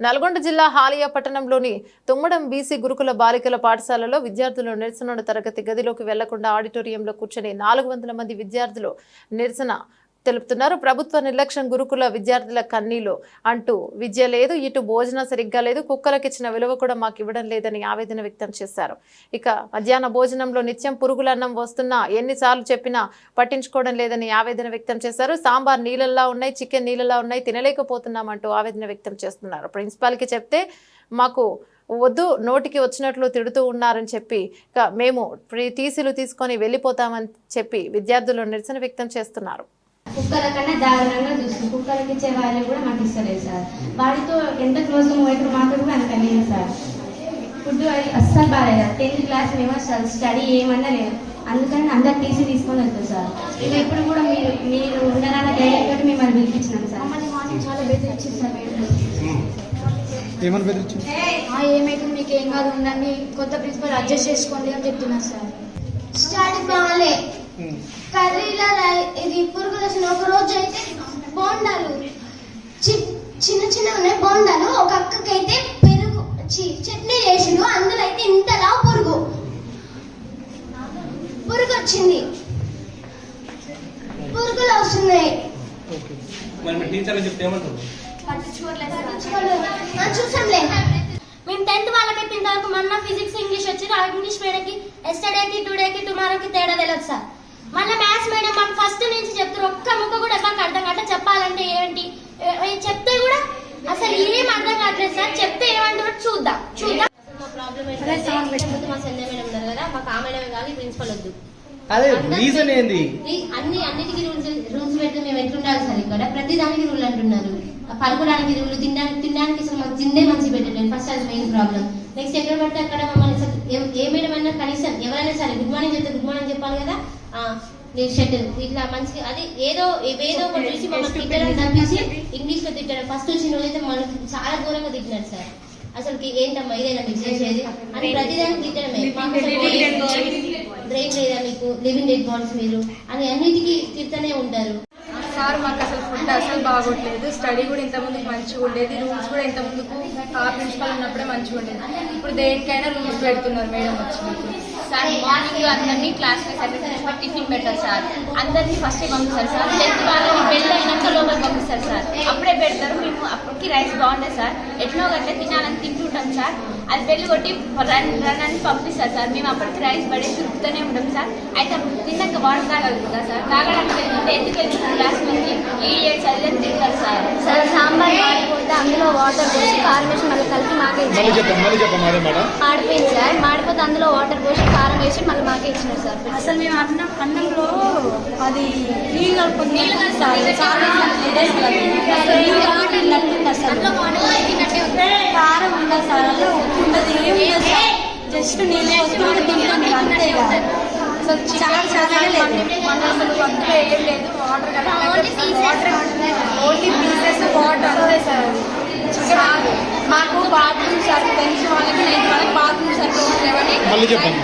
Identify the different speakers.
Speaker 1: నల్గొండ జిల్లా హాలియా పట్టణంలోని తుమ్మడం బీసీ గురుకుల బాలికల పాఠశాలలో విద్యార్థులు నిరసన తరగతి గదిలోకి వెళ్ళకుండా ఆడిటోరియంలో కూర్చొని నాలుగు వందల మంది విద్యార్థులు నిరసన తెలుపుతున్నారు. ప్రభుత్వ నిర్లక్ష్యం గురుకుల విద్యార్థుల కన్నీలు అంటూ విద్య లేదు ఇటు భోజనం సరిగ్గా లేదు కుక్కలకు ఇచ్చిన విలువ కూడా మాకు ఇవ్వడం లేదని ఆవేదన వ్యక్తం చేశారు. ఇక మధ్యాహ్న భోజనంలో నిత్యం పురుగులన్నం వస్తున్నా ఎన్నిసార్లు చెప్పినా పట్టించుకోవడం లేదని ఆవేదన వ్యక్తం చేశారు. సాంబార్ నీళ్ళల్లా ఉన్నాయి చికెన్ నీళ్ళలా ఉన్నాయి తినలేకపోతున్నామంటూ ఆవేదన వ్యక్తం చేస్తున్నారు. ప్రిన్సిపాల్కి చెప్తే మాకు వద్దు నోటికి వచ్చినట్లు తిడుతూ ఉన్నారని చెప్పి మేము ప్రీ- టీసీలు తీసుకొని వెళ్ళిపోతామని చెప్పి విద్యార్థులు నిరసన వ్యక్తం చేస్తున్నారు.
Speaker 2: కుక్కల కన్నా దారుణంగా చూస్తుంది. కుక్కలకి ఇచ్చే వాల్యూ కూడా మాకు ఇస్తలేదు సార్. వాడితో ఎంత క్లోజ్ మూవ్ అయితే మాతో కూడా అంత లేదు సార్. ఫుడ్ అది అస్సలు బాగాలేదు. టెన్త్ క్లాస్ మేము అసలు స్టడీ ఏమన్నా లేదు అందుకని అందరు టీసీ తీసుకొని వెళ్తాం సార్. మేము ఎప్పుడు కూడా మీరు మీరు ఉండరాన్న ధైర్యం తోటి మిమ్మల్ని పిలిపించినాం సార్. మమ్మల్ని మార్నింగ్ చాలా బెదిరించింది సార్ మేడం
Speaker 3: ఏమని బెదిరించింది?
Speaker 2: ఆ, ఏమైతే మీకు ఏం కాదు. ఉండండి. కొత్త ప్రిన్సిపల్ అడ్జస్ట్ చేసుకోండి అని చెప్తున్నారు సార్.
Speaker 4: స్టార్ట్ బాగాలే కర్రీల ఇది చట్నీ చేసిండు అందులో అయితే ఇంతలా పురుగు. పురుగు వచ్చింది పురుగులు వస్తున్నాయి. చూసాంలే. మేము టెన్త్ వాళ్ళకి తింటాకు మొన్న ఫిజిక్స్ ఇంగ్లీష్ వచ్చి ఆ ఇంగ్లీష్ మేడంకి ఎస్టర్డేకి టుడేకి టుమారోకి తేడా తెలియదు సార్. మళ్ళీ మ్యాథ్స్ మేడం మాకు ఫస్ట్ నుంచి చెప్తారు. ఒక్క ముక్క కూడా మాకు అర్థం కావట్లే చెప్పాలంటే ఏంటి? చెప్తే కూడా అసలు ఏం కావట్లేదు సార్ చెప్తే ఏమంటారో చూద్దాం. చూద్దాం.
Speaker 5: మా ప్రాబ్లం ఏంటంటే మా మేడం ఉన్నారు కదా మాకు ఆ మేడం కావాలి ప్రిన్సిపల్ వద్దు.
Speaker 3: అదే రీజన్ ఏంది?
Speaker 5: ఈ- అన్ని అన్నిటికీ రూల్స్ రూల్స్ పెడితే మేము ఎట్లుండాలి సార్ ఇక్కడ? ప్రతి దానికి రూల్ అంటున్నారు పడుకోవడానికి రూల్ తినడానికి తినడానికి అసలు మాకు తిండే మంచి పెట్టలేదు. ఫస్ట్ అది మెయిన్ ప్రాబ్లం నెక్స్ట్ ఎక్కడ పడితే అక్కడ మమ్మల్ని అసలు ఏ- ఏ మేడం అయినా కనీసం ఎవరైనా సరే గుడ్ మార్నింగ్ చెప్తే గుడ్ మార్నింగ్ చెప్పాలి కదా ఆ, మీరు షటిల్ ఇట్లా మంచిగా అది ఏదో ఏదో ఒకటి చూసి మమ్మల్ని తిట్టడం తప్పించి ఫస్ట్ వచ్చిన రోజైతే మనకి చాలా దూరంగా తిట్టినారు సార్. అసలు ఏంటమ్మా ఇదేనా మీకు చేసేది? అని ప్రతిదానికి తిట్టడమే. బ్రెయిన్ లేదా మీకు? లివింగ్ డెడ్ బాడీస్ మీరు? అని అన్నిటికీ తిడుతూనే ఉంటారు.
Speaker 6: సార్ మాకు అసలు ఫుడ్ అసలు బాగోట్లేదు. స్టడీ కూడా ఇంత ముందుకు మంచిగా ఉండేది. రూమ్స్ కూడా ఇంత ముందుకు ఆ ప్రిన్సిపల్ ఉన్నప్పుడే మంచిగా ఉండేది. ఇప్పుడు దేనికైనా రూల్స్ పెడుతున్నారు మేడం వచ్చినప్పుడు
Speaker 7: సార్ మార్నింగ్ అందరినీ క్లాస్ టిఫిన్ పెట్టారు సార్. అందరినీ ఫస్ట్ పంపిస్తారు సార్? టెన్త్ బెల్ అయినాక లోపలికి పంపిస్తారు సార్ అప్పుడే పెడతారు. మేము అప్పటికి రైస్ బాగుంటుంది సార్. ఎట్నో గట్ల తినాలని తింటుంటాం సార్. అది బెల్ కొట్టి రన్ రన్ అని పంపిస్తారు సార్. మేము అప్పటికి రైస్ పడేసి ఉరుకుతూనే ఉంటాం సార్. అయితే తిన్నాక వాటర్ తాగలుగుతా సార్. తాగడానికి వెళ్తుంటే ఎందుకు వెళ్తుంది క్లాస్ నుంచి ఈ ఏడు చదివేది తింటారు సార్.
Speaker 2: సార్ సాంబార్ మాడిపోతే అందులో వాటర్ పోసి కారం వేసి మళ్ళీ కలిపి మాకే మాడిపోయింది సార్. మాడిపోతే అందులో వాటర్ పోసి కారం వేసి మళ్ళీ మాకే ఇచ్చినారు సార్.
Speaker 6: అసలు మేము అన్నం అన్నంలో అది నీళ్ళు సార్ చాలా నీళ్ళు అసలు. కారం ఉండదు సార్ ఉప్పు ఉండదు సార్ జస్ట్ నీళ్ళు పోసుకుంటే తింటుంది అంతే. అసలు చాలా చాలా లేదు. అసలు అందులో ఏం లేదు water water only pieces water అంతే. సార్. మాకు బాత్రూమ్ సార్ పెంచిన వాళ్ళకి నైట్ వాళ్ళకి బాత్రూమ్
Speaker 3: మళ్ళీ చెప్పండి.